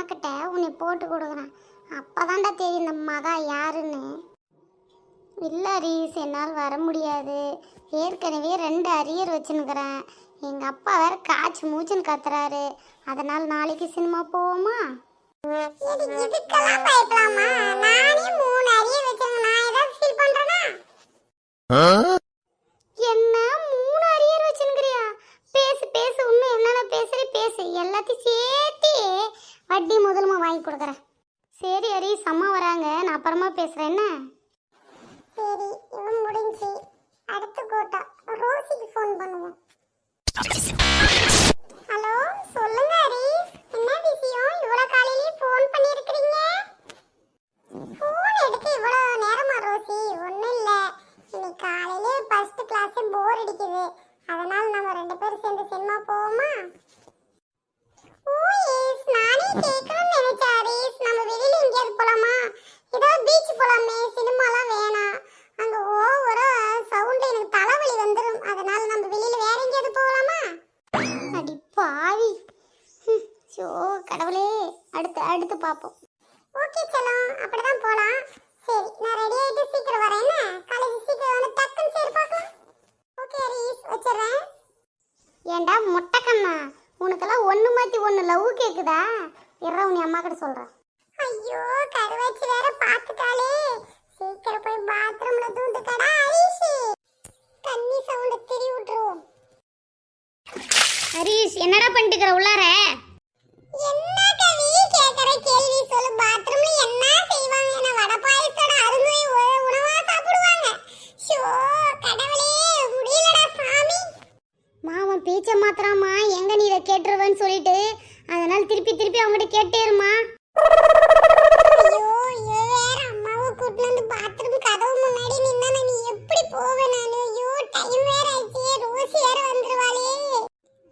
அம்மா கிட்ட உன்னை போட்டு கொடுக்குறேன். அப்போதான்டா தெரியும் இந்த மகா யாருன்னு. இல்லை ரீஸ் என்னால் வர முடியாது. ஏற்கனவே ரெண்டு அரியர் வச்சுன்னுக்கிறேன். எங்கள் அப்பா வேற காய்ச்சி மூச்சுன்னு கத்துறாரு. அதனால் நாளைக்கு சினிமா போவோமா? இதுக்கெல்லாம் பயப்படாமா? நானே மூணு அரிய வச்சிருந்தேன் நான் ஏதாவது ஃபீல் பண்ணுறேன்னா வட்டி முதலுமா வாங்கி கொடுக்குறேன். சரி ஹரி அம்மா வராங்க. நான் அப்புறமா பேசுகிறேன் என்ன? சரி இவன் முடிஞ்சு அடுத்த கூட்டம். ரோசிக்கு ஃபோன் பண்ணுவோம். ஹலோ சொல்லுங்க ஹரிஸ் என்ன விஷயம்? இவ்வளோ காலையிலேயே ஃபோன் பண்ணியிருக்கிறீங்க? ஃபோன் எடுக்க இவ்வளோ நேரமா ரோசி ஒன்றும் இல்லை. இன்னைக்கு காலையிலே ஃபர்ஸ்ட் கிளாஸே போர் அடிக்குது. அதனால் நம்ம ரெண்டு பேரும் சேர்ந்து சினிமா போவோமா ஓ எஸ் நானே கேட்கணும்னு நினைச்சேன். ஹரிஸ் நம்ம வெளியில எங்கேயாவது போலாமா? ஏதாவது பீச் போலாமே சினிமாலாம் வேணாம். அங்க ஓவரா சவுண்ட் எனக்கு தலைவலி வந்துடும் அதனால நம்ம வெளியில வேற எங்கேயாவது போகலாமா? அடி பாவி. ஷோ கடவுளே. அடுத்து அடுத்து பார்ப்போம். ஓகே செல்லம். அப்படிதான் போலாம். சரி நான் ரெடி ஆயிட்டு சீக்கிரம் வரேன் என்ன? காலேஜ் சீக்கிரம் வந்து டக்குன்னு சரி பார்க்கலாம். ஓகே ஹரிஸ் வச்சிடுறேன். ஏண்டா முட்டைக்கண்ணா உனக்கெல்லாம் ஒன்று மாற்றி ஒன்று லவ் கேட்குதா இறா உன் அம்மா கிட்ட சொல்கிறேன் ஐயோ கருவாச்சி வேற பார்த்துட்டாலே சீக்கிரம் போய் பாத்ரூம்ல தூந்துக்கடா ஹரிஷ். தண்ணி சவுண்ட திரி விட்டுருவோம் ஹரிஷ் என்னடா பண்ணிட்டு இருக்கிற உள்ளார? ரோசி வேற வந்துருவாளே.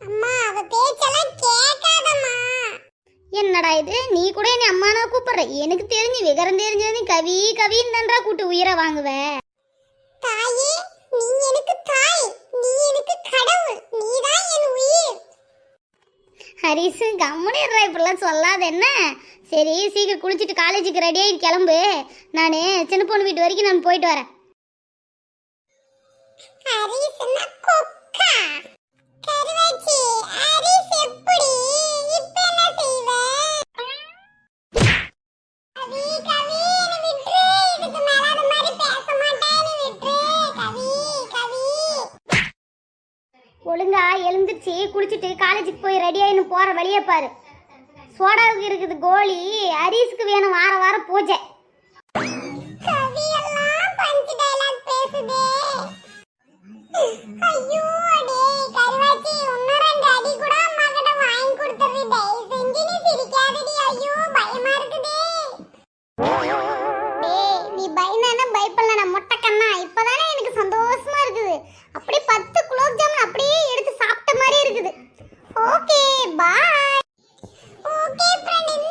அம்மா அவ பேச்செல்லாம் கேட்காதம்மா. என்னடா இது? நீ கூட என்ன அம்மானா கூப்பிடுற? எனக்கு தெரிஞ்சு விகரம் தெரிஞ்சது கவி கவின்னு தான்டா கூட்டு உயிரை வாங்குவ. தாயே நீ எனக்கு தாய். நீ எனக்கு கடவுள். நீ தான் என் உயிர். ஹரிசு கம்முனிடுறா இப்படிலாம் சொல்லாத என்ன? சரி சீக்கிரம் குளிச்சுட்டு காலேஜுக்கு ரெடி ஆகிட்டு கிளம்பு. நான் சின்ன பொண்ணு வீட்டு வரைக்கும் நான் போயிட்டு வரேன். ஹரிசுனா கொக்கா. கருவாச்சி ஹரி எப்படி இப்போ என்ன செய்வ கவி கவி என்னை விட்டுரு இதுக்கு மேல அது மாதிரி பேச மாட்டேன் என்னை விட்டுரு கவி கவி ஒழுங்கா எழுந்துருச்சு குளிச்சுட்டு காலேஜுக்கு போய் ரெடி ஆயின்னு வழியை வழியே பாரு. சோடாவுக்கு இருக்குது கோலி ஹரிஸ்க்கு வேணும் வார வாரம் பூஜை. Okay bye okay friend